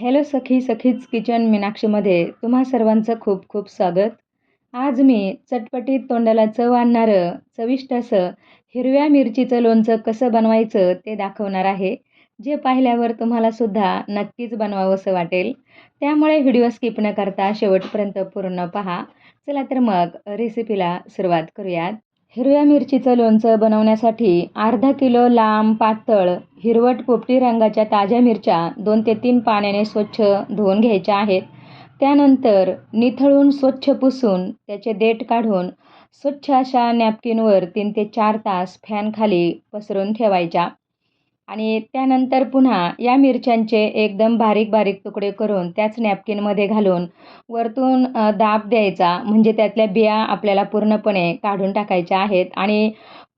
Hello सखी सखीच kitchen मीनाक्षीमध्ये तुम्हा सर्वांचं खूप खूप स्वागत. आज मी चटपटीत तोंडाला चव आणणारं चविष्ट असं हिरव्या मिरचीचं लोणचं कसं बनवायचं ते दाखवणार आहे जे पाहिल्यावर तुम्हाला सुद्धा नक्कीच बनवावंसं वाटेल. त्यामुळे व्हिडिओ स्किप न करता शेवटपर्यंत पूर्ण पहा. चला तर मग रेसिपीला सुरुवात करूयात. हिरव्या मिरचीचं लोणचं बनवण्यासाठी अर्धा किलो लांब पातळ हिरवट पोपटी रंगाच्या ताज्या मिरच्या दोन ते तीन पाण्याने स्वच्छ धुवून घ्यायच्या आहेत. त्यानंतर निथळून स्वच्छ पुसून त्याचे देठ काढून स्वच्छ अशा नॅपकिनवर तीन ते चार तास फॅनखाली पसरून ठेवायच्या. आणि त्यानंतर पुन्हा या मिरच्यांचे एकदम बारीक बारीक तुकडे करून त्याच नॅपकिनमध्ये घालून वरतून दाब द्यायचा. म्हणजे त्यातल्या बिया आपल्याला पूर्णपणे काढून टाकायच्या आहेत आणि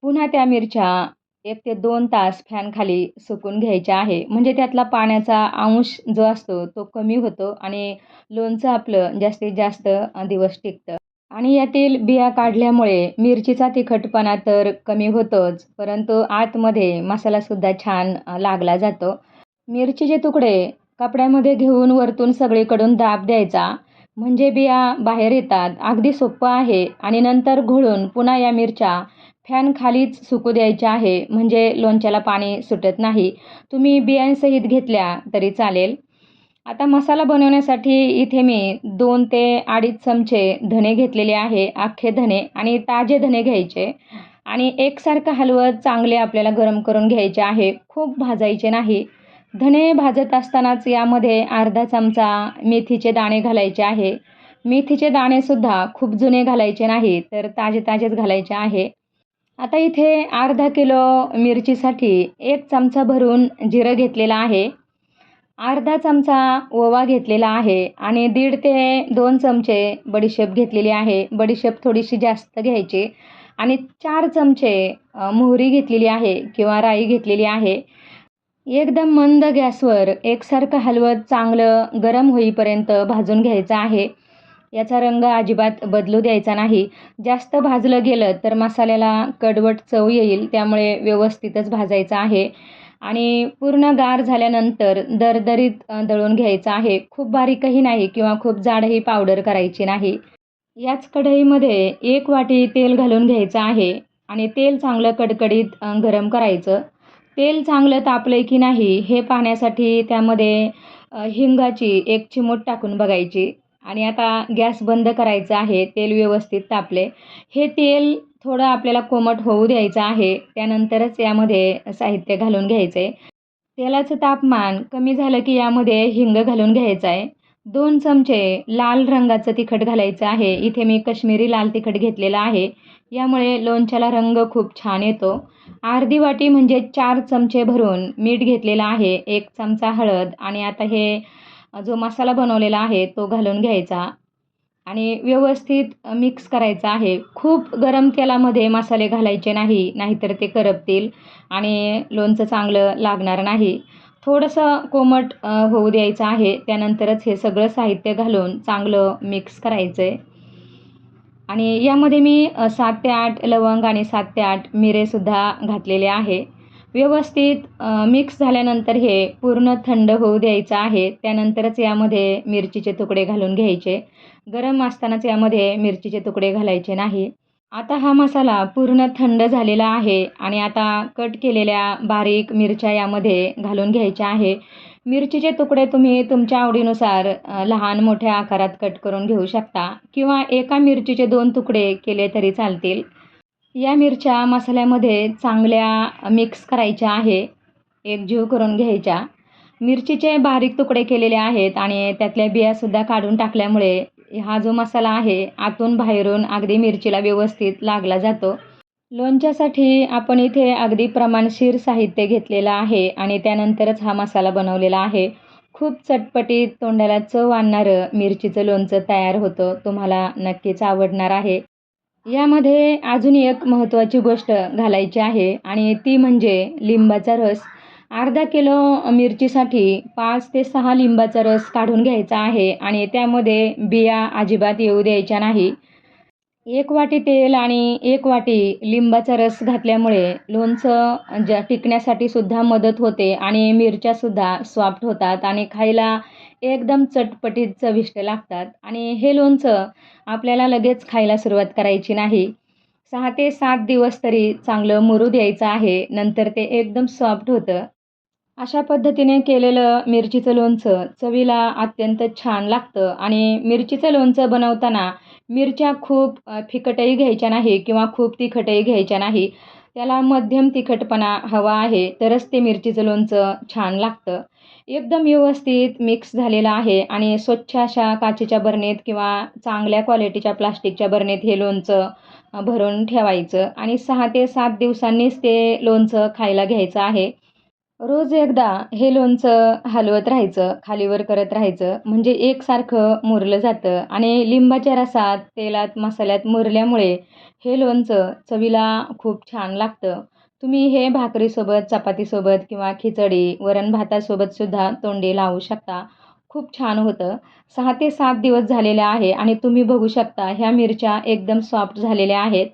पुन्हा त्या मिरच्या एक ते दोन तास फॅनखाली सुकून घ्यायच्या आहे. म्हणजे त्यातला पाण्याचा अंश जो असतो तो कमी होतो आणि लोणचं आपलं जास्तीत जास्त दिवस टिकतं. आणि यातील बिया काढल्यामुळे मिरचीचा तिखटपणा तर कमी होतोच परंतु आतमध्ये मसालासुद्धा छान लागला जातो. मिरचीचे तुकडे कपड्यामध्ये घेऊन वरतून सगळीकडून दाब द्यायचा. म्हणजे बिया बाहेर येतात अगदी सोपं आहे. आणि नंतर घोळून पुन्हा या मिरच्या फॅन खालीच सुकू द्यायच्या आहे. म्हणजे लोणच्याला पाणी सुटत नाही. तुम्ही बियांसहित घेतल्या तरी चालेल. आता मसाला बनवण्यासाठी इथे मी दोन ते अडीच चमचे धने घेतलेले आहे अख्खे धने आणि ताजे धने घ्यायचे. आणि एकसारखं हलवत चांगले आपल्याला गरम करून घ्यायचे आहे खूप भाजायचे नाही. धणे भाजत असतानाच यामध्ये अर्धा चमचा मेथीचे दाणे घालायचे आहे. मेथीचे दाणेसुद्धा खूप जुने घालायचे नाही तर ताजे ताजेच घालायचे आहे. आता इथे अर्धा किलो मिरचीसाठी एक चमचा भरून जिरं घेतलेलं आहे. अर्धा चमचा ओवा घेतलेला आहे आणि दीड ते दोन चमचे बडीशेप घेतलेली आहे. बडीशेप थोडीशी जास्त घ्यायची आणि चार चमचे मोहरी घेतलेली आहे किंवा राई घेतलेली आहे. एकदम मंद गॅसवर एकसारखं हलवत चांगलं गरम होईपर्यंत भाजून घ्यायचं आहे. याचा रंग अजिबात बदलू द्यायचा नाही. जास्त भाजलं गेलं तर मसाल्याला कडवट चव येईल त्यामुळे व्यवस्थितच भाजायचं आहे. आणि पूर्ण गार झाल्यानंतर दरदरीत दळून घ्यायचं आहे. खूप बारीकही नाही किंवा खूप जाडही पावडर करायची नाही. याच कढईमध्ये एक वाटी तेल घालून घ्यायचं आहे आणि तेल चांगलं कडकडीत गरम करायचं. तेल चांगलं तापलं की नाही हे पाहण्यासाठी त्यामध्ये हिंगाची एक चिमूट टाकून बघायची. आणि आता गॅस बंद करायचा आहे तेल व्यवस्थित तापले हे तेल थोडं आपल्याला कोमट होऊ द्यायचं आहे. त्यानंतरच यामध्ये साहित्य घालून घ्यायचं आहे तेलाचं तापमान कमी झालं की यामध्ये हिंग घालून घ्यायचं आहे दोन चमचे लाल रंगाचं तिखट घालायचं आहे. इथे मी कश्मीरी लाल तिखट घेतलेलं आहे. यामुळे लोणच्याला रंग खूप छान येतो. अर्धी वाटी म्हणजे चार चमचे भरून मीठ घेतलेलं आहे. एक चमचा हळद आणि आता हे जो मसाला बनवलेला आहे तो घालून घ्यायचा. आणि व्यवस्थित मिक्स करायचं आहे. खूप गरम तेलामध्ये मसाले घालायचे नाही नाहीतर ते करपतील आणि लोणचं चांगलं लागणार नाही. थोडंसं कोमट होऊ द्यायचं आहे. त्यानंतरच हे सगळं साहित्य घालून चांगलं मिक्स करायचं आहे आणि यामध्ये मी सात ते आठ लवंग आणि सात ते आठ मिरेसुद्धा घातलेले आहे. व्यवस्थित मिक्स झाल्यानंतर हे पूर्ण थंड होऊ द्यायचं आहे. त्यानंतरच यामध्ये मिरचीचे तुकडे घालून घ्यायचे. गरम असतानाच यामध्ये मिरचीचे तुकडे घालायचे नाही. आता हा मसाला पूर्ण थंड झालेला आहे आणि आता कट केलेल्या बारीक मिरच्या यामध्ये घालून घ्यायच्या आहे. मिरचीचे तुकडे तुम्ही तुमच्या आवडीनुसार लहान मोठ्या आकारात कट करून घेऊ शकता किंवा एका मिरचीचे दोन तुकडे केले तरी चालतील. या मिरच्या मसाल्यामध्ये चांगल्या मिक्स करायच्या आहे. एकजीव करून घ्यायच्या मिरचीचे बारीक तुकडे केलेले आहेत आणि त्यातल्या बियासुद्धा काढून टाकल्यामुळे हा जो मसाला आहे आतून बाहेरून अगदी मिरचीला व्यवस्थित लागला जातो. लोणच्यासाठी आपण इथे अगदी प्रमाणशीर साहित्य घेतलेलं आहे आणि त्यानंतरच हा मसाला बनवलेला आहे. खूप चटपटीत तोंडाला चव आणणारं मिरचीचं लोणचं तयार होतं. तुम्हाला नक्कीच आवडणार आहे. यामध्ये अजून एक महत्त्वाची गोष्ट घालायची आहे आणि ती म्हणजे लिंबाचा रस. अर्धा किलो मिरचीसाठी पाच ते सहा लिंबाचा रस काढून घ्यायचा आहे आणि त्यामध्ये बिया अजिबात येऊ द्यायच्या नाही. एक वाटी तेल आणि एक वाटी लिंबाचा रस घातल्यामुळे लोणचं ज टिकण्यासाठी सुद्धा मदत होते आणि मिरच्यासुद्धा सॉफ्ट होतात आणि खायला एकदम चटपटीत चविष्ट लागतात. आणि हे लोणचं आपल्याला लगेच खायला सुरुवात करायची नाही. सहा ते सात दिवस तरी चांगलं मुरू द्यायचं आहे. नंतर ते एकदम सॉफ्ट होतं. अशा पद्धतीने केलेलं मिरचीचं लोणचं चवीला अत्यंत छान लागतं. आणि मिरचीचं लोणचं बनवताना मिरच्या खूप फिकटही घ्यायच्या नाही किंवा खूप तिखटही घ्यायच्या नाही. त्याला मध्यम तिखटपणा हवा आहे तरच ते मिरचीचं लोणचं छान लागतं. एकदम व्यवस्थित मिक्स झालेलं आहे आणि स्वच्छ अशा काचेच्या बरणीत किंवा चांगल्या क्वालिटीच्या प्लास्टिकच्या बरणीत हे लोणचं भरून ठेवायचं आणि सहा ते सात दिवसांनीच ते लोणचं खायला घ्यायचं आहे. रोज एकदा हे लोणचं हलवत राहायचं खालीवर करत राहायचं. म्हणजे एकसारखं मुरलं जातं. आणि लिंबाच्या रसात तेलात मसाल्यात मुरल्यामुळे हे लोणचं चवीला खूप छान लागतं. तुम्ही हे भाकरीसोबत चपातीसोबत किंवा खिचडी वरण भातासोबत सुद्धा तोंडी लावू शकता. खूप छान होतं. सहा ते सात दिवस झालेले आहे आणि तुम्ही बघू शकता ह्या मिरच्या एकदम सॉफ्ट झालेल्या आहेत.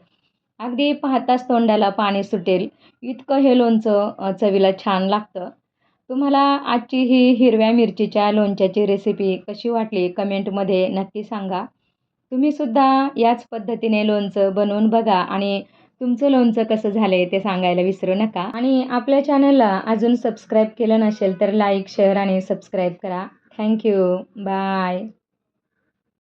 अगदी पाहताच तोंडाला पाणी सुटेल. इतकं हे लोणचं चवीला छान लागतं. तुम्हाला आजची ही हिरव्या मिरचीच्या लोणच्याची रेसिपी कशी वाटली कमेंटमध्ये नक्की सांगा. तुम्हीसुद्धा याच पद्धतीने लोणचं बनवून बघा आणि तुमचं लोणचं कसं झालं आहे ते सांगायला विसरू नका. आणि आपल्या चॅनलला अजून सबस्क्राईब केलं नसेल तर लाईक शेअर आणि सबस्क्राईब करा. Thank you bye